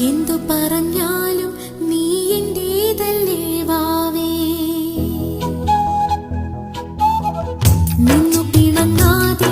എന്തു പറഞ്ഞാലും നീ എന്റേതല്ലേ വാവേ. നിന്നു പിണങ്ങാതെ